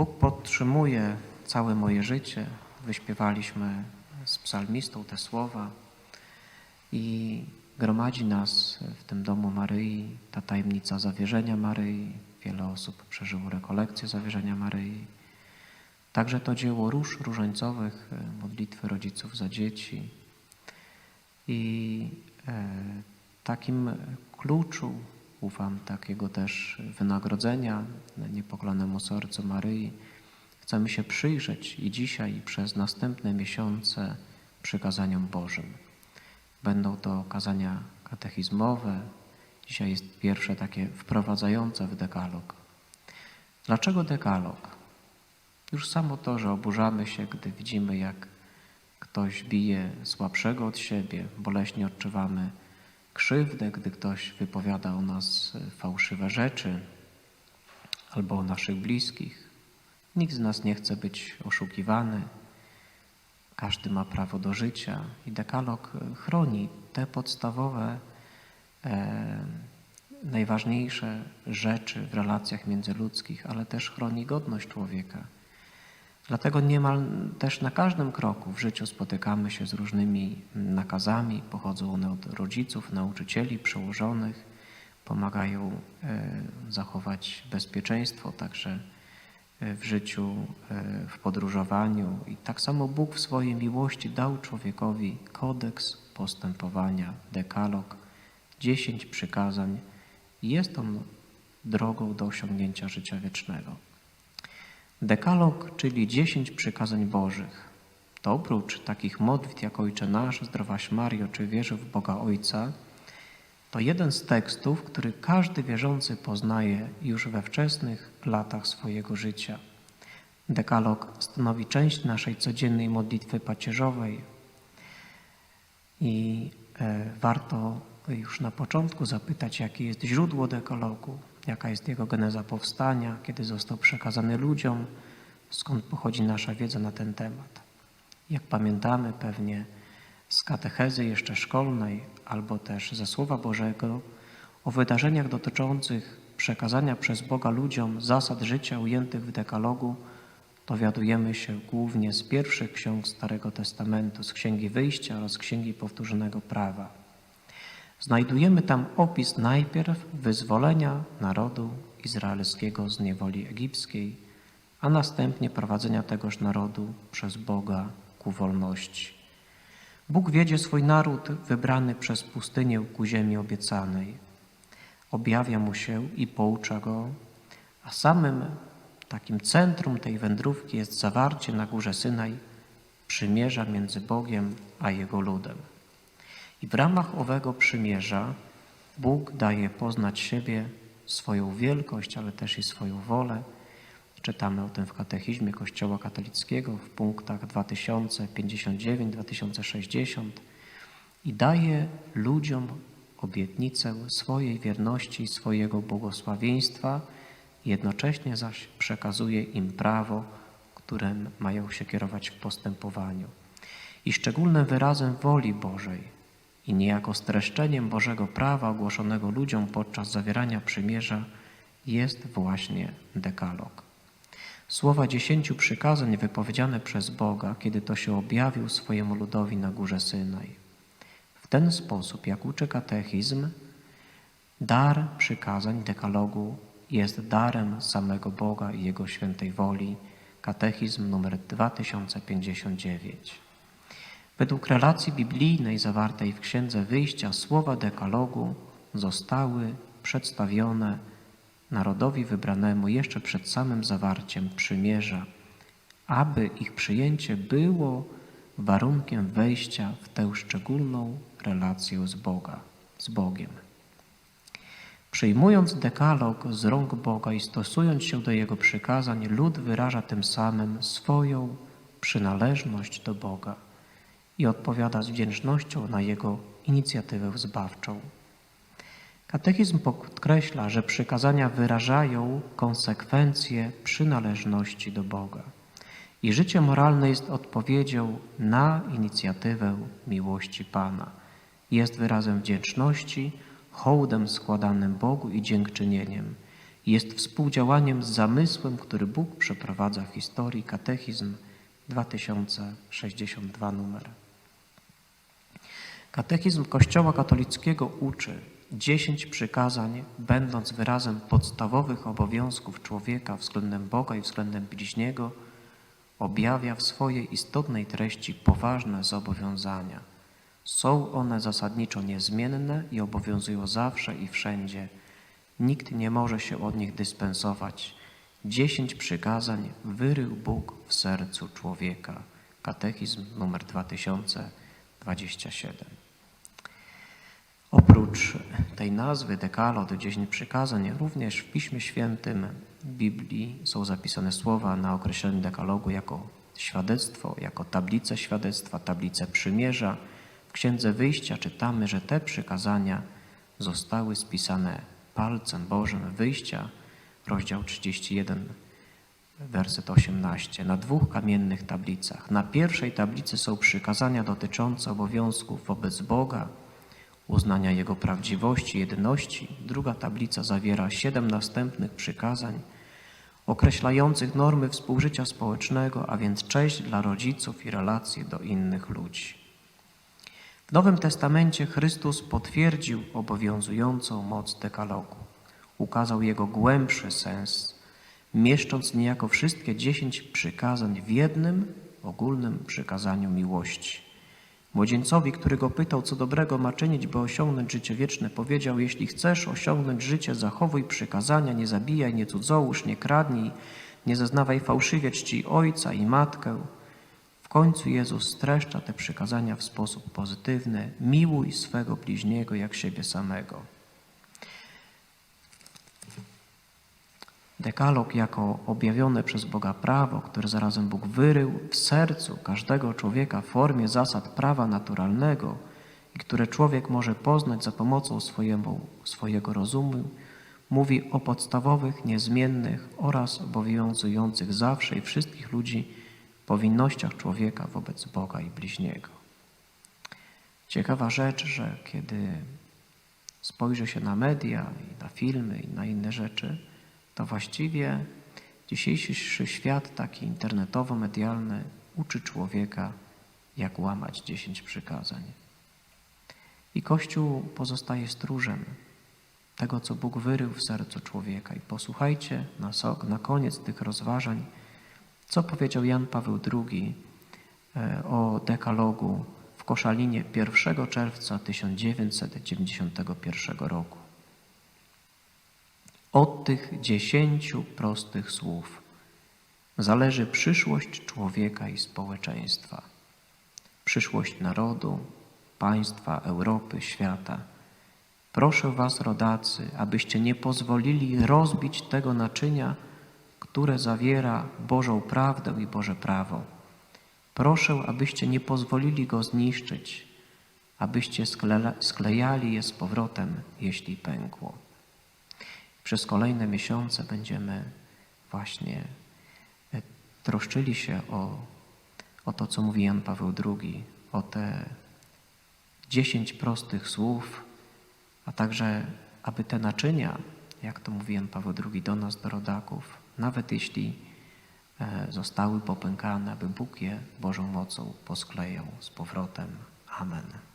Bóg podtrzymuje całe moje życie. Wyśpiewaliśmy z psalmistą te słowa i gromadzi nas w tym domu Maryi ta tajemnica zawierzenia Maryi. Wiele osób przeżyło rekolekcję zawierzenia Maryi. Także to dzieło róż różańcowych, e, modlitwy rodziców za dzieci. I e, takim kluczu, ufam, takiego też wynagrodzenia niepoklanemu sercu Maryi, chcemy się przyjrzeć i dzisiaj, i przez następne miesiące przykazaniom Bożym. Będą to kazania katechizmowe. Dzisiaj jest pierwsze takie wprowadzające w dekalog. Dlaczego dekalog? Już samo to, że oburzamy się, gdy widzimy, jak ktoś bije słabszego od siebie, boleśnie odczuwamy krzywdę, gdy ktoś wypowiada o nas fałszywe rzeczy albo o naszych bliskich. Nikt z nas nie chce być oszukiwany. Każdy ma prawo do życia i dekalog chroni te podstawowe, e, najważniejsze rzeczy w relacjach międzyludzkich, ale też chroni godność człowieka. Dlatego niemal też na każdym kroku w życiu spotykamy się z różnymi nakazami. Pochodzą one od rodziców, nauczycieli, przełożonych. Pomagają e, zachować bezpieczeństwo także e, w życiu, e, w podróżowaniu. I tak samo Bóg w swojej miłości dał człowiekowi kodeks postępowania, dekalog, dziesięć przykazań. Jest on drogą do osiągnięcia życia wiecznego. Dekalog, czyli dziesięć przykazań Bożych, to oprócz takich modlitw jak Ojcze Nasz, Zdrowaś Mario czy Wierzę w Boga Ojca, to jeden z tekstów, który każdy wierzący poznaje już we wczesnych latach swojego życia. Dekalog stanowi część naszej codziennej modlitwy pacierzowej i e, warto już na początku zapytać, jakie jest źródło dekalogu, jaka jest jego geneza powstania, kiedy został przekazany ludziom, skąd pochodzi nasza wiedza na ten temat. Jak pamiętamy pewnie z katechezy jeszcze szkolnej, albo też ze Słowa Bożego, o wydarzeniach dotyczących przekazania przez Boga ludziom zasad życia ujętych w dekalogu, dowiadujemy się głównie z pierwszych ksiąg Starego Testamentu, z Księgi Wyjścia oraz Księgi Powtórzonego Prawa. Znajdujemy tam opis najpierw wyzwolenia narodu izraelskiego z niewoli egipskiej, a następnie prowadzenia tegoż narodu przez Boga ku wolności. Bóg wiedzie swój naród wybrany przez pustynię ku ziemi obiecanej. Objawia mu się i poucza go, a samym takim centrum tej wędrówki jest zawarcie na górze Synaj przymierza między Bogiem a Jego ludem. I w ramach owego przymierza Bóg daje poznać siebie, swoją wielkość, ale też i swoją wolę. Czytamy o tym w katechizmie Kościoła katolickiego w punktach 2059-2060 i daje ludziom obietnicę swojej wierności, swojego błogosławieństwa, jednocześnie zaś przekazuje im prawo, którym mają się kierować w postępowaniu. I szczególnym wyrazem woli Bożej i niejako streszczeniem Bożego prawa ogłoszonego ludziom podczas zawierania przymierza jest właśnie dekalog. Słowa dziesięciu przykazań wypowiedziane przez Boga, kiedy to się objawił swojemu ludowi na górze Synaj. W ten sposób, jak uczy katechizm, dar przykazań dekalogu jest darem samego Boga i Jego świętej woli. Katechizm numer 2059. Według relacji biblijnej zawartej w Księdze Wyjścia słowa dekalogu zostały przedstawione narodowi wybranemu jeszcze przed samym zawarciem przymierza, aby ich przyjęcie było warunkiem wejścia w tę szczególną relację z Boga, z Bogiem. Przyjmując dekalog z rąk Boga i stosując się do Jego przykazań, lud wyraża tym samym swoją przynależność do Boga i odpowiada z wdzięcznością na Jego inicjatywę zbawczą. Katechizm podkreśla, że przykazania wyrażają konsekwencje przynależności do Boga. I życie moralne jest odpowiedzią na inicjatywę miłości Pana. Jest wyrazem wdzięczności, hołdem składanym Bogu i dziękczynieniem. Jest współdziałaniem z zamysłem, który Bóg przeprowadza w historii. Katechizm 2062 numer. Katechizm Kościoła katolickiego uczy dziesięć przykazań, będąc wyrazem podstawowych obowiązków człowieka względem Boga i względem bliźniego, objawia w swojej istotnej treści poważne zobowiązania. Są one zasadniczo niezmienne i obowiązują zawsze i wszędzie. Nikt nie może się od nich dyspensować. Dziesięć przykazań wyrył Bóg w sercu człowieka. Katechizm numer 2027. Oprócz tej nazwy Dekalog, dziesięć przykazań, również w Piśmie Świętym Biblii są zapisane słowa na określenie dekalogu jako świadectwo, jako tablice świadectwa, tablice przymierza. W Księdze Wyjścia czytamy, że te przykazania zostały spisane palcem Bożym Wyjścia, rozdział 31, werset 18, na dwóch kamiennych tablicach. Na pierwszej tablicy są przykazania dotyczące obowiązków wobec Boga, uznania Jego prawdziwości, jedyności. Druga tablica zawiera siedem następnych przykazań określających normy współżycia społecznego, a więc cześć dla rodziców i relacje do innych ludzi. W Nowym Testamencie Chrystus potwierdził obowiązującą moc dekalogu. Ukazał jego głębszy sens, mieszcząc niejako wszystkie dziesięć przykazań w jednym ogólnym przykazaniu miłości. Młodzieńcowi, który go pytał, co dobrego ma czynić, by osiągnąć życie wieczne, powiedział: Jeśli chcesz osiągnąć życie, zachowuj przykazania, nie zabijaj, nie cudzołóż, nie kradnij, nie zeznawaj fałszywie czci ojca i matkę. W końcu Jezus streszcza te przykazania w sposób pozytywny: miłuj swego bliźniego jak siebie samego. Dekalog jako objawione przez Boga prawo, które zarazem Bóg wyrył w sercu każdego człowieka w formie zasad prawa naturalnego i które człowiek może poznać za pomocą swojemu, swojego rozumu, mówi o podstawowych, niezmiennych oraz obowiązujących zawsze i wszystkich ludzi powinnościach człowieka wobec Boga i bliźniego. Ciekawa rzecz, że kiedy spojrzy się na media i na filmy i na inne rzeczy, to właściwie dzisiejszy świat taki internetowo-medialny uczy człowieka, jak łamać dziesięć przykazań. I Kościół pozostaje stróżem tego, co Bóg wyrył w sercu człowieka. I posłuchajcie na, sok, na koniec tych rozważań, co powiedział Jan Paweł II e, o dekalogu w Koszalinie 1 czerwca 1991 roku. Od tych dziesięciu prostych słów zależy przyszłość człowieka i społeczeństwa, przyszłość narodu, państwa, Europy, świata. Proszę Was, rodacy, abyście nie pozwolili rozbić tego naczynia, które zawiera Bożą prawdę i Boże prawo. Proszę, abyście nie pozwolili go zniszczyć, abyście sklejali je z powrotem, jeśli pękło. Przez kolejne miesiące będziemy właśnie e, troszczyli się o, o to, co mówi Jan Paweł II, o te dziesięć prostych słów, a także, aby te naczynia, jak to mówi Jan Paweł II, do nas, do rodaków, nawet jeśli e, zostały popękane, aby Bóg je Bożą mocą posklejał z powrotem. Amen.